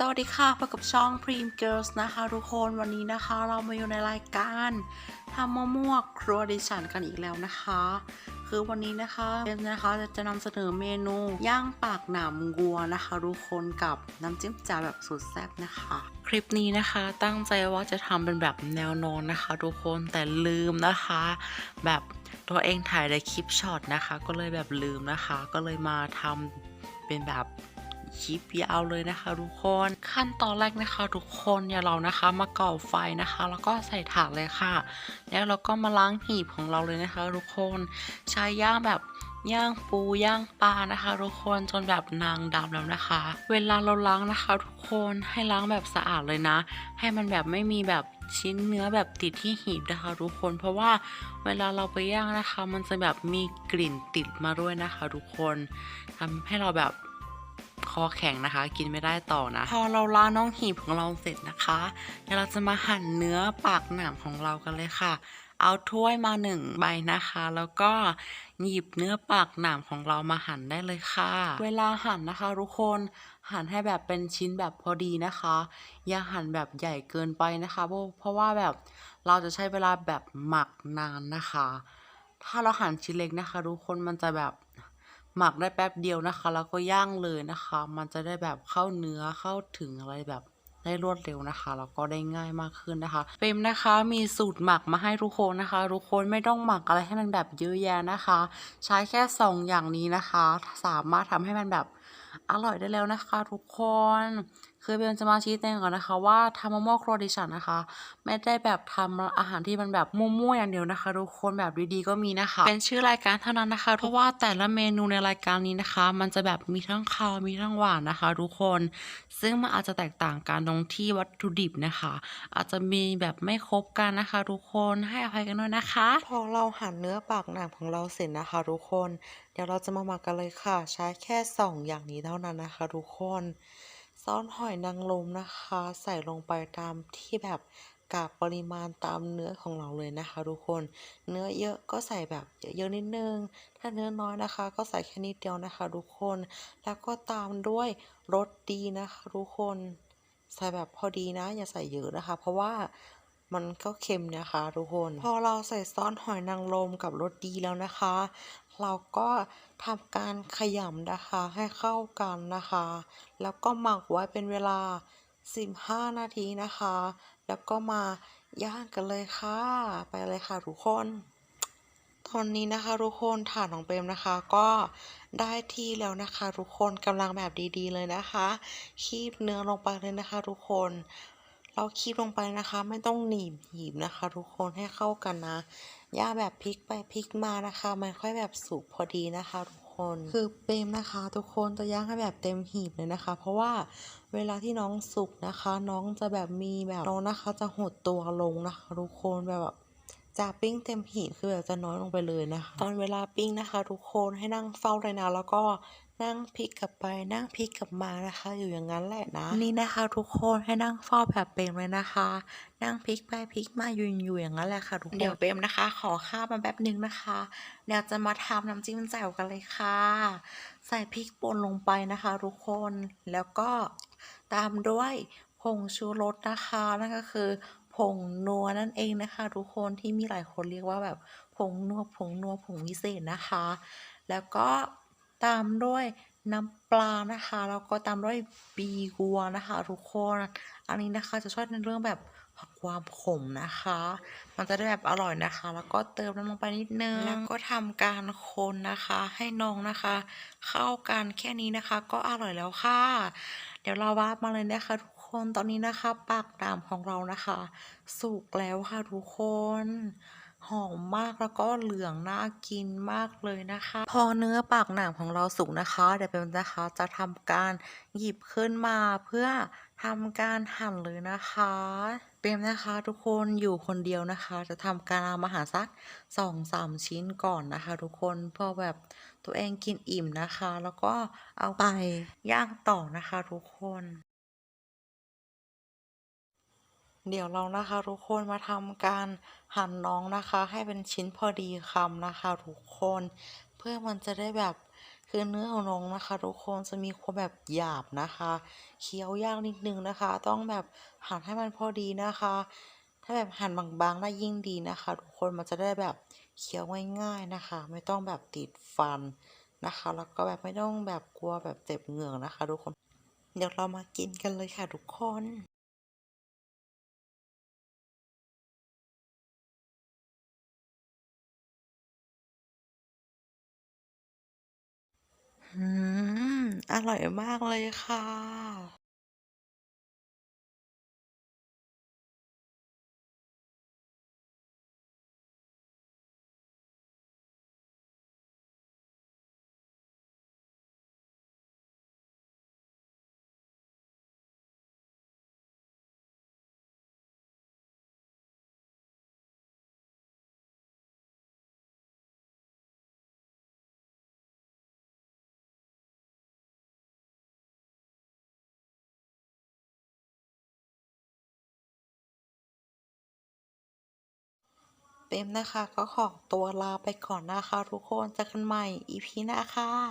สวัสดีค่ะพบกับช่อง Dream Girls นะคะทุกคนวันนี้นะคะ เรามาอยู่ในรายการทำมะม่วงครัวดิฉันกันอีกแล้วนะคะ คือวันนี้นะคะเบนนะคะจะนำเสนอเมนูย่างปากหนามวัวนะคะทุกคนกับน้ำจิ้มจ่าแบบสุดแซ่บนะคะ คลิปนี้นะคะตั้งใจว่าจะทำเป็นแบบแนวนอนนะคะ ทุกคนแต่ลืมนะคะ แบบตัวเองถ่ายในคลิปช็อตนะคะ ก็เลยแบบลืมนะคะ ก็เลยมาทำเป็นแบบ คลิปยาวเลยนะคะทุกคนขั้นตอนแรกนะคะ ทุกคนอย่าเรานะคะมาก่อไฟนะคะ แล้วก็ใส่ถาดเลยค่ะ แล้วเราก็มาล้างหีบของเราเลยนะคะ ทุกคนใช้ย่างแบบย่างปูย่างปลานะคะทุกคนจนแบบนางดำแล้วนะคะ เวลาเราล้างนะคะ ทุกคนให้ล้างแบบสะอาดเลยนะ ให้มันแบบไม่มีแบบชิ้นเนื้อแบบติดที่หีบนะคะ ทุกคนเพราะว่าเวลาเราไปย่างนะคะ มันจะแบบมีกลิ่นติดมาด้วยนะคะ ทุกคนทำให้เราแบบ อแข็งนะคะ กินไม่ได้ต่อนะ พอเราล้างน้องหีบของเราเสร็จนะคะเดี๋ยวเราจะมาหั่นเนื้อปากหนามของเรากันเลยค่ะ เอาถ้วยมาหนึ่งใบนะคะ แล้วก็หยิบเนื้อปากหนามของเรามาหั่นได้เลยค่ะ เวลาหั่นนะคะทุกคนหั่นให้แบบเป็นชิ้นแบบพอดีนะคะ อย่าหั่นแบบใหญ่เกินไปนะคะ เพราะเพราะว่าแบบเราจะใช้เวลาแบบหมักนานนะคะ ถ้าเราหั่นชิ้นเล็กนะคะ ทุกคนมันจะแบบ หมักได้แป๊บเดียวนะคะ แล้วก็ย่างเลยนะคะ มันจะได้แบบเข้าเนื้อเข้าถึงอะไรแบบได้รวดเร็วนะคะแล้วก็ได้ง่ายมากขึ้นนะคะเฟรมนะคะมีสูตรหมักมาให้ทุกคนนะคะทุกคนไม่ต้องหมักอะไรให้มันแบบเยอะแยะนะคะ ใช้แค่สองอย่างนี้นะคะ สามารถทำให้มันแบบอร่อยได้แล้วนะคะ ทุกคน คือเบลจะมาชี้แจงก่อนนะคะ ว่าทำมะม่วงครัวดิฉันนะคะ ไม่ได้แบบทำอาหารที่มันแบบมั่วๆอย่างเดียวนะคะทุกคนแบบดีๆก็มีนะคะ เป็นชื่อรายการเท่านั้นนะคะ เพราะว่าแต่ละเมนูในรายการนี้นะคะ มันจะแบบมีทั้งคาวมีทั้งหวานนะคะ ทุกคน ซึ่งมันอาจจะแตกต่างกันตรงที่วัตถุดิบนะคะ อาจจะมีแบบไม่ครบกันนะคะ ทุกคนให้อภัยกันด้วยนะคะ พอเราหั่นเนื้อปากหนามของเราเสร็จนะคะ ทุกคนเดี๋ยวเราจะมาหมักกันเลยค่ะ ใช้แค่สองอย่างนี้เท่านั้นนะคะ ทุกคน ซอสหอยนางรมนะคะ ใส่ลงไปตามที่แบบกากปริมาณตามเนื้อของเราเลยนะคะทุกคน เนื้อเยอะก็ใส่แบบเยอะๆนิดนึง ถ้าเนื้อน้อยนะคะ ก็ใส่แค่นิดเดียวนะคะทุกคน แล้วก็ตามด้วยรสดีนะคะทุกคน ใส่แบบพอดีนะ อย่าใส่เยอะนะคะ เพราะว่า มันก็เค็มนะคะทุกคน พอเราใส่ซอสหอยนางรมกับรสดีแล้วนะคะ เราก็ทำการขยำนะคะให้เข้ากันนะคะ แล้วก็หมักไว้เป็นเวลา 15 นาทีนะคะ แล้วก็มาย่างกันเลยค่ะ ไปเลยค่ะทุกคนตอนนี้นะคะทุกคนถาดของเปรมนะคะก็ได้ที่แล้วนะคะ ทุกคนกำลังแบบดีๆเลยนะคะ คีบเนื้อลงไปเลยนะคะ ทุกคน เราคีบลงไปนะคะ ไม่ต้องหนีบหีบนะคะ ทุกคนให้เข้ากันนะย่าแบบพลิกไปพลิกมานะคะ มันค่อยแบบสุกพอดีนะคะทุกคนคือเปรมนะคะ ทุกคนจะย่างให้แบบเต็มหีบเลยนะคะ เพราะว่าเวลาที่น้องสุกนะคะ น้องจะแบบมีแบบน้องนะคะจะหดตัวลงนะคะ ทุกคนแบบจากปิ้งเต็มหีบคือแบบจะน้อยลงไปเลยนะคะ ตอนเวลาปิ้งนะคะ ทุกคนให้นั่งเฝ้าเลยนะแล้วก็ นั่งพลิกกลับไปนั่งพลิกกลับมานะคะ อยู่อย่างนั้นแหละนะนี่นะคะ ทุกคนให้นั่งเฝ้าแบบเปรมเลยนะคะ นั่งพลิกไปพลิกมายืนอยู่อย่างนั้นแหละค่ะทุกคนเดี๋ยวเปรมนะคะ ขอข้าวมาแป๊บหนึ่งนะคะเดี๋ยวจะมาทำน้ำจิ้มแจ่วกันเลยค่ะ ใส่พริกป่นลงไปนะคะ ทุกคนแล้วก็ตามด้วยผงชูรสนะคะนั่นก็คือผงนัวนั่นเองนะคะ ทุกคนที่มีหลายคนเรียกว่าแบบผงนัวผงนัวผงวิเศษนะคะ แล้วก็ ตามด้วยน้ำปลานะคะแล้วก็ตามด้วยปีกัวนะคะ ทุกคนอันนี้นะคะจะช่วยในเรื่องแบบความขมนะคะ มันจะได้แบบอร่อยนะคะ แล้วก็เติมน้ำลงไปนิดนึง แล้วก็ทำการคนนะคะ ให้น้องนะคะ เข้ากันแค่นี้นะคะ ก็อร่อยแล้วค่ะ เดี๋ยวเราวาดมาเลยนะคะ ทุกคนตอนนี้นะคะ ปากดามของเรานะคะ สุกแล้วค่ะทุกคน หอมมากแล้วก็เหลืองน่ากินมากเลยนะคะ พอเนื้อปากหนามของเราสุกนะคะ เดี๋ยวเป็นนะคะจะทำการหยิบขึ้นมาเพื่อทำการหั่นเลยนะคะเปรมนะคะทุกคนอยู่คนเดียวนะคะ จะทำการเอามาหาสักสองสามชิ้นก่อนนะคะ ทุกคนเพื่อแบบตัวเองกินอิ่มนะคะ แล้วก็เอาไปย่างต่อนะคะ ทุกคน เดี๋ยวเรานะคะทุกคนมาทำการหั่นน้องนะคะ ให้เป็นชิ้นพอดีคำนะคะทุกคน เพื่อมันจะได้แบบคือเนื้อของน้องนะคะ ทุกคนจะมีความแบบหยาบนะคะเคี้ยวยากนิดนึงนะคะ ต้องแบบหั่นให้มันพอดีนะคะ ถ้าแบบหั่นบางๆได้ยิ่งดีนะคะ ทุกคนมันจะได้แบบเคี้ยวง่ายๆนะคะ ไม่ต้องแบบติดฟันนะคะ แล้วก็แบบไม่ต้องแบบกลัวแบบเจ็บเหงือกนะคะ ทุกคน เดี๋ยวเรามากินกันเลยค่ะทุกคน อืม อร่อยมากเลยค่ะ เต็มนะคะ ก็ขอตัวลาไปก่อนนะคะทุกคนเจอกันใหม่ EP หน้าค่ะ